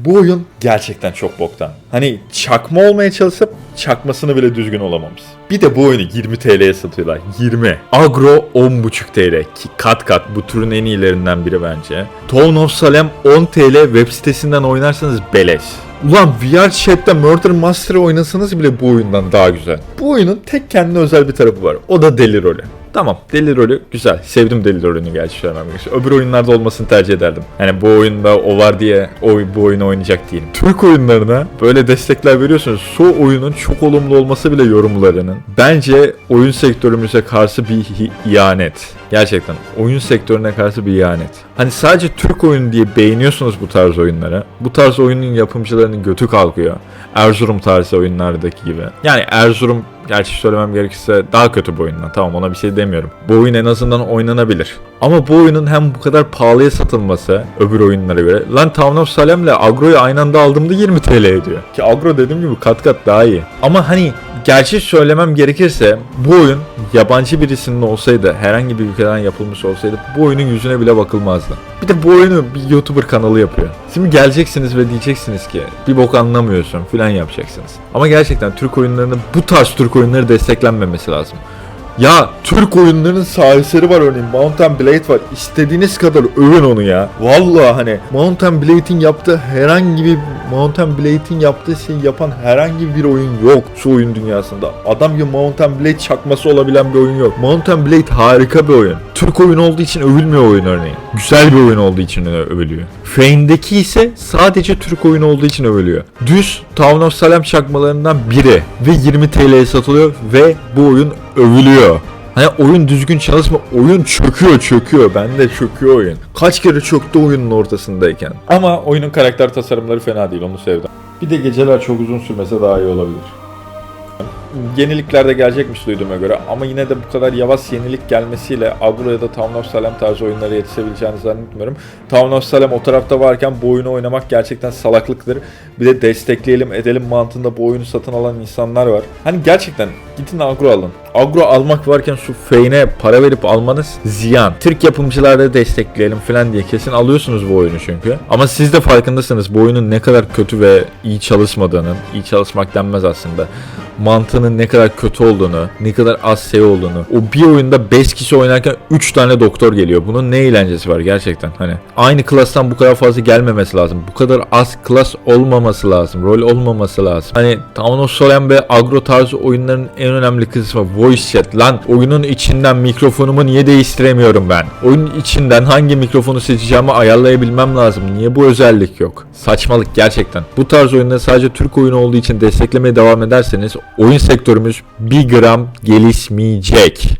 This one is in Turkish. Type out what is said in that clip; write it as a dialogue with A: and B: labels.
A: Bu oyun gerçekten çok boktan. Hani çakma olmaya çalışıp çakmasını bile düzgün olamamış. Bir de bu oyunu 20 TL'ye satıyorlar. 20. Agro 10.5 TL ki kat kat bu türün en iyilerinden biri bence. Town of Salem 10 TL web sitesinden oynarsanız beleş. Ulan VR chat'te Murder Master'ı oynasanız bile bu oyundan daha güzel. Bu oyunun tek kendine özel bir tarafı var. O da deli rolü. Tamam deli rolü güzel. Sevdim deli rolünü gerçi söylemem gerekirse. Öbür oyunlarda olmasını tercih ederdim. Yani bu oyunda o var diye o, bu oyunu oynayacak değilim. Türk oyunlarına böyle destekler veriyorsunuz. Su oyunun çok olumlu olması bile yorumlarının. Bence oyun sektörümüze karşı bir ihanet. Gerçekten oyun sektörüne karşı bir ihanet. Hani sadece Türk oyunu diye beğeniyorsunuz bu tarz oyunları. Bu tarz oyunun yapımcılarının götü kalkıyor. Erzurum tarzı oyunlardaki gibi. Yani Erzurum gerçi söylemem gerekirse daha kötü bir oyundan. Tamam ona bir şey demiyorum. Bu oyun en azından oynanabilir. Ama bu oyunun hem bu kadar pahalıya satılması öbür oyunlara göre. Lan Town of Salem'le Agro'yu aynı anda aldığımda 20 TL ediyor. Ki Agro dediğim gibi kat kat daha iyi. Ama hani gerçi söylemem gerekirse bu oyun yabancı birisinin olsaydı herhangi bir ülkeden yapılmış olsaydı bu oyunun yüzüne bile bakılmazdı. Bir de bu oyunu bir YouTuber kanalı yapıyor. Şimdi geleceksiniz ve diyeceksiniz ki bir bok anlamıyorsun filan yapacaksınız. Ama gerçekten Türk oyunlarının bu tarz Türk oyunları desteklenmemesi lazım. Ya Türk oyunlarının sahipleri var örneğin Mountain Blade var. İstediğiniz kadar övün onu ya. Vallahi hani Mountain Blade'in yaptığı herhangi bir Mountain Blade'in yaptığı şeyi yapan herhangi bir oyun yok şu oyun dünyasında. Adam gibi Mountain Blade çakması olabilen bir oyun yok. Mountain Blade harika bir oyun. Türk oyun olduğu için övülmüyor oyun örneğin. Güzel bir oyun olduğu için övülüyor. Fane'deki ise sadece Türk oyunu olduğu için övülüyor. Düz Town of Salem çakmalarından biri ve 20 TL'ye satılıyor ve bu oyun övülüyor. Hani oyun düzgün çalışma, oyun çöküyor çöküyor. Bende çöküyor oyun. Kaç kere çöktü oyunun ortasındayken. Ama oyunun karakter tasarımları fena değil, onu sevdim. Bir de geceler çok uzun sürmese daha iyi olabilir. Yenilikler de gelecekmiş duyduğuma göre ama yine de bu kadar yavaş yenilik gelmesiyle Agro ya da Town of Salem tarzı oyunlara yetişebileceğini zannetmiyorum. Town of Salem o tarafta varken bu oyunu oynamak gerçekten salaklıktır. Bir de destekleyelim edelim mantığında bu oyunu satın alan insanlar var. Hani gerçekten gidin Agro alın. Agro almak varken şu Fane'e para verip almanız ziyan. Türk yapımcıları destekleyelim falan diye kesin alıyorsunuz bu oyunu çünkü. Ama siz de farkındasınız bu oyunun ne kadar kötü ve iyi çalışmadığının, iyi çalışmak denmez aslında mantığının ne kadar kötü olduğunu, ne kadar az şey olduğunu. O bir oyunda 5 kişi oynarken 3 tane doktor geliyor. Bunun ne eğlencesi var gerçekten hani. Aynı klastan bu kadar fazla gelmemesi lazım. Bu kadar az klas olmaması lazım. Rol olmaması lazım. Hani Town of Salem ve Agro tarzı oyunların en önemli kısmı voice chat. Lan oyunun içinden mikrofonumu niye değiştiremiyorum ben? Oyunun içinden hangi mikrofonu seçeceğimi ayarlayabilmem lazım. Niye bu özellik yok? Saçmalık gerçekten. Bu tarz oyunları sadece Türk oyunu olduğu için desteklemeye devam ederseniz oyun sektörümüz bir gram gelişmeyecek.